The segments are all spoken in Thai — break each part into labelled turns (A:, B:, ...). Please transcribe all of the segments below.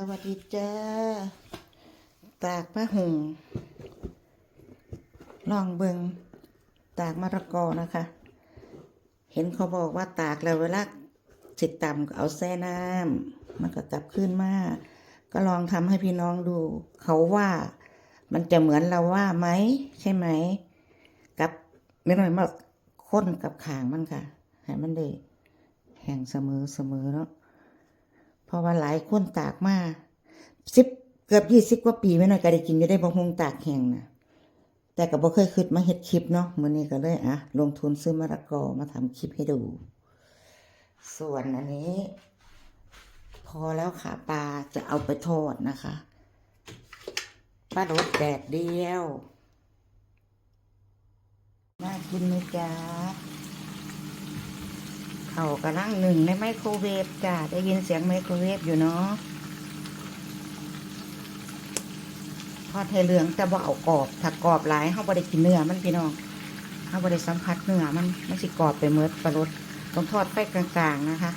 A: สวัสดีจ้า ตากมะหุงลองเบิงตากมะละกอนะคะ เห็นเขาบอกว่าตากแล้วเวลาสิตต่ำก็เอาแช่น้ำมันก็กลับขึ้นมาก็ลองทำให้พี่น้องดู เขาว่ามันจะเหมือนเราว่าไหม ใช่ไหม กับไม่หน่อยมาค้นกับขางมันค่ะ ให้มันได้แห่งเสมอเสมอเนาะ เพราะว่าหลายคนตากมาสิบเกือบยี่สิบกว่าปีไม่น้อยก็ได้กินอยู่ได้บะฮงตากแห้งนะแต่ก็บ่เคยคิดมาเฮ็ดคลิปเนาะมื้อนี้ก็เลยอะลงทุนซื้อมะละกอมาทำคลิปให้ดู ส่วนอันนี้ พอแล้วค่ะปลาจะเอาไปทอดนะคะปลารสแดดเดียวน่ากินไหมจ๊ะ เขากำลังหนึ่งในไมโครเวฟจ้ะได้ยินเสียงไมโครเวฟอยู่เนาะทอดให้เหลืองแต่บ่เอากรอบ ถ้ากรอบหลายเฮาบ่ได้กินเนื้อมันพี่น้องเฮาบ่ได้สัมผัสเนื้อมันมันสิกรอบไปเมิดปลารสต้องทอดไฟกลางๆนะคะ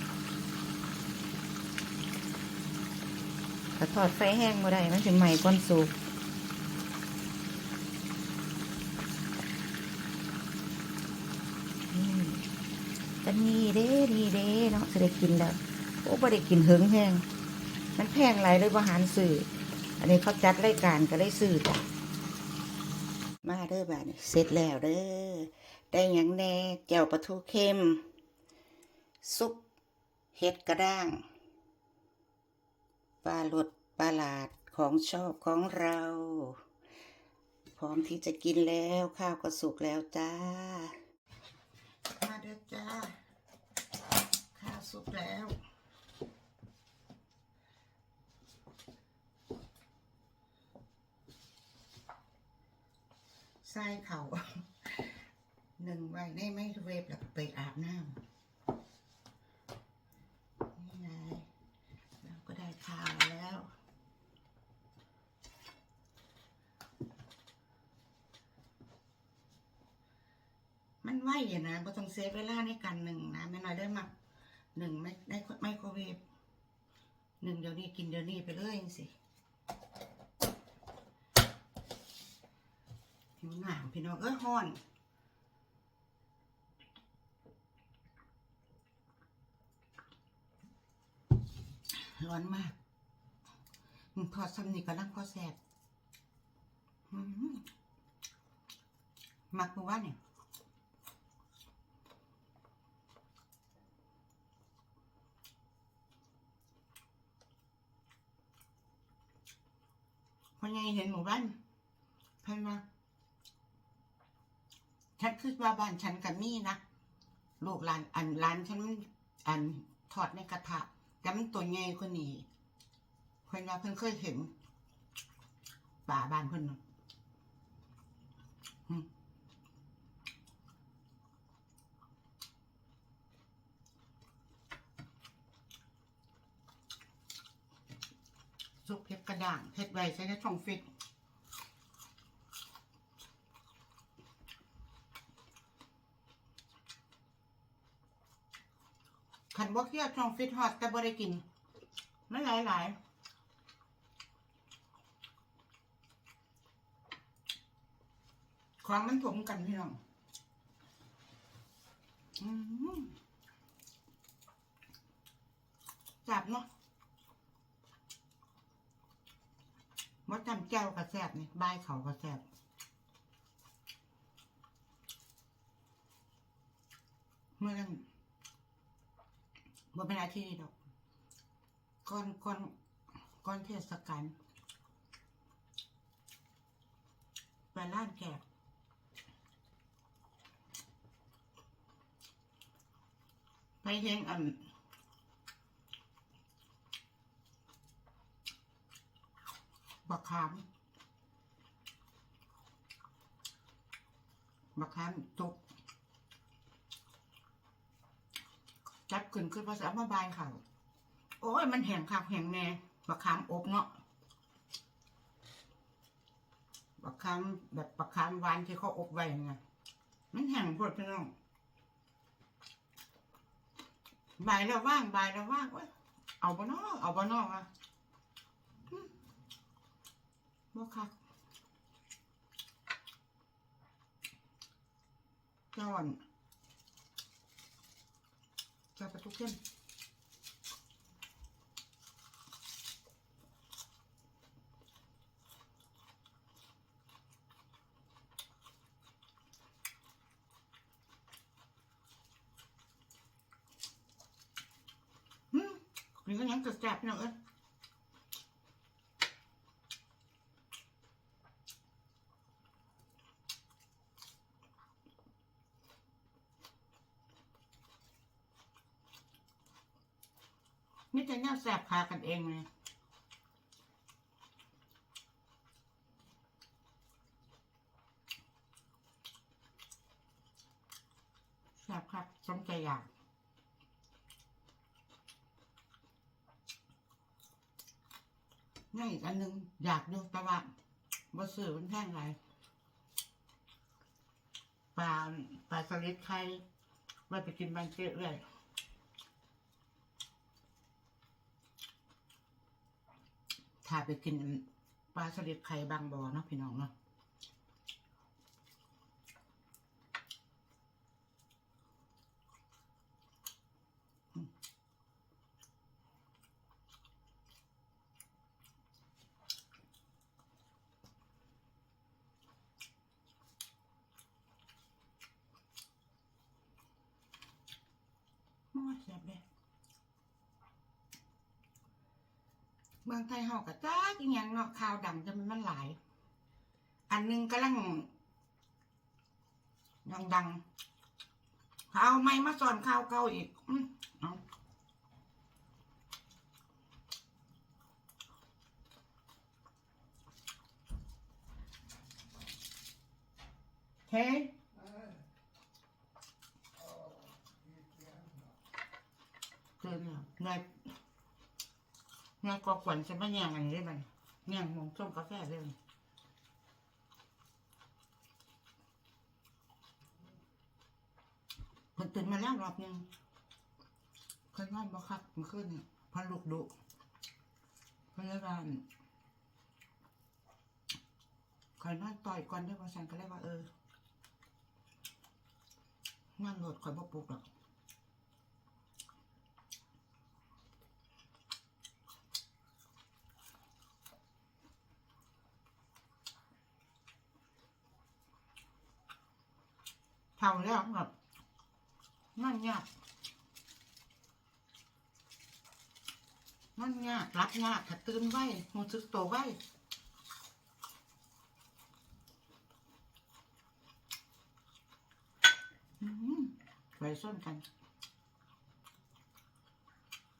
A: ถ้าทอดไฟแห้งบ่ได้มันสิไหม้ก้อนสุก ก็นี่เด้นี่เด้เนาะจะได้กินแล้วโอ้บ่ได้กินเหิงแห้งมันแพงหลายเลยบ่หารสื่อ อันนี้เขาจัดรายการก็ได้ซื้อจ้ะมาเด้อบ้านเสร็จแล้วเด้อได้หยังแน่แจ่วปลาทูเค็ม ซุปเห็ดกระด้างปลาหลดปลาหลาดของชอบของเรา พร้อมที่จะกินแล้วข้าวก็สุกแล้วจ้า้จ้า ข้าวสุกแล้วใส่เขาหนึ่งไว้ในไมโครเวฟแล้วไปอาบน้ำนี่ไงเราก็ได้ข้าวแล้ว มันไหว อยู่นะบ่ต้องเซฟเวลาในการหนึ่งนะแม่น้อยได้มาหนึ่งไม่ได้ไมโครเวฟหนึ่งเดี๋ยวนี้กินเดี๋ยวนี้ไปเลยสิหิวหนาวพี่น้องเอ้ยฮ้อนร้อนมากทอดซ้ำนี่ก็ลังพอแสบมักมือว่าเนี่ย พ อไงเห็นหมู่บ้านเพิ่นว่าฉันคิดว่าบ้านฉันกับมี่นะลูกหลานอันหลานฉันมันอันทอดในกระทะแต่มันตัวใหญ่คนนี้เพิ่นว่าเพิ่นเคยเห็นป่าบ้านเพิ่นน่ะอืมซุ เผ็ดกระด้างเผ็ดไว้ใช้ในช่องฟิตขันบ่เคี่ยวช่องฟิตฮอตแต่บ่ได้กินมันหลายหลายของมันถมกันพี่น้องจับเนาะ มดจำแก้วกระแซบนี่บเขากระแซบเมื่อนั้นบ่เป็นอาชีพดอกก่อนก่อนก่อนเทศกาลไปร้านแขกไปเห็นอันบัก ขามบักขามจุกจับขึ้นขึ้นภาษามาบายค่ะโอ้ยมันแห้งคักแห้งแน่บักขามอบเนาะบักขามแบบบักขามหวานที่เขาอบไว้ไงมันแห้งปวดพี่น้องบายแล้วว่างบายแล้วว่างเว้ยเอาบ่นอเอาบ่นอวะ บ่คักจอนจะประตูเข้มอืมนี่ก็ยังกระแสบเนาะ เนี่ยแสบพากันเองเลยแสบครับสมใจอยากนี่อีกอันหนึงอยากดูแต่ว่าบ่ซื้อมันแพงไรปลาปลาสลิดไข่ไว้ไปกินบางเจ๊เรื่อย ถ้าไปกินปลาสลิดไข่บางบ่อเนาะพี่น้องเนาะอืมโอ้ยแซ่บเลย เมืองไทยเฮาก็จ้าอีหยังเนาะข่าวดังจะมันมันหลาย อันหนึงกำลังดังดังๆเอาไม่มาสอนข่าวเก่าอีกอืเอาเฮ้คือเนี่ยไง งาน กอกขวัญจะไม่แย่งอันนี้ได้ไหมแย่งมงส้มกาแฟได้ไหมเพิ่นตื่นมาแล้วรอบหนึงเคยนอนบ่คักมื่อคืนพันลูกดุพยว่าอั่นคอยนอนต่อยก่อนด้อว่าฉันก็เลยว่าเออนั่งโหลดคอยบ่ปลุกหรอก เท่าแล้วแบบนั่นยากนั่นยากรับยากถ้าตื่นไว้หูซึกโตไว้ไว้ส้นกัน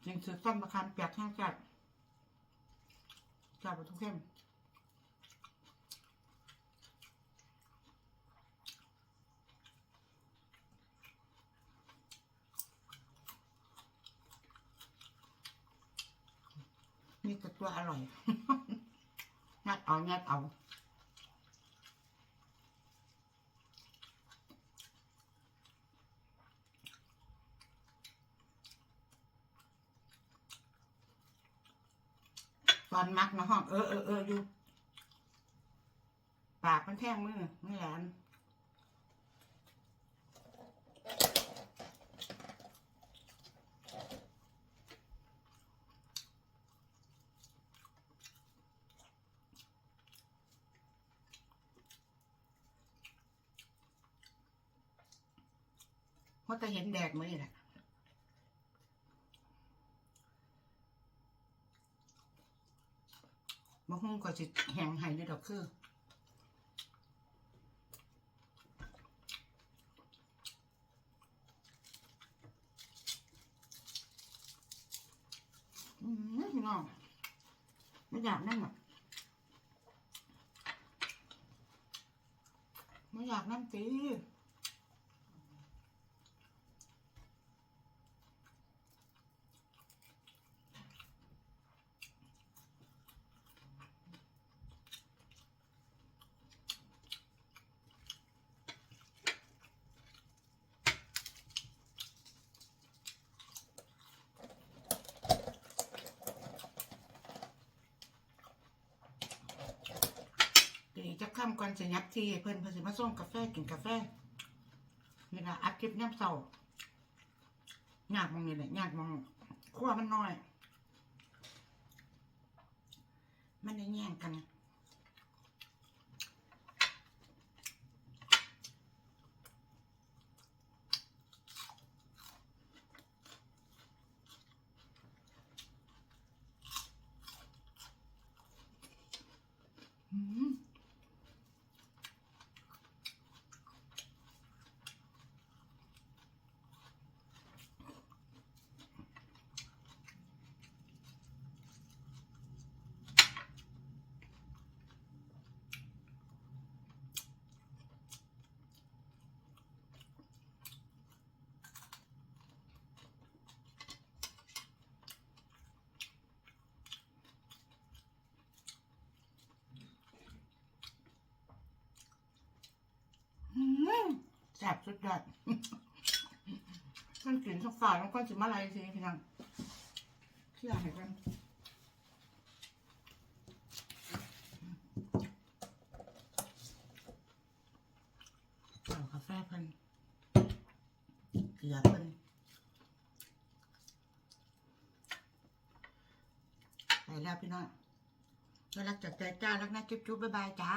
A: จริงซื้อต้นมะขามเปียกแห้งจัดจับไปทุกเข้ม นี่ก็ ตัวอร่อย งัดเอางัดเอาตอนมักนะห้อง เออเออเอออยู่ ปากมันแท่งมือไม่แหลม เพราะจะเห็นแดดมือนี่แหละมะฮุ่งก็จะแห้งหายด้วยดอกคืออืมพี่น้องไม่อยากนั่งอะไม่อยากนั่งตีำก่อนจะยับทีเพิ่นเพิ่นสิมาส่งกาแฟกินกาแฟนี่ละอัดคลิปย่ำเศร้ายากมองนี่แหละยากมองขั้วมันน้อย มันได้แย่งกัน อืมอืมแซ่บสุดยอดมันกลิ่นสักฝ่ายมันก็สิมาอะไรสิพี่น้องเชื่อให้กันเอากาแฟเพิ่นเกลือเพิ่นไปแล้วพี่น้องรักจากใจจ้ารักนะจุ๊บๆบ๊ายบายจ้า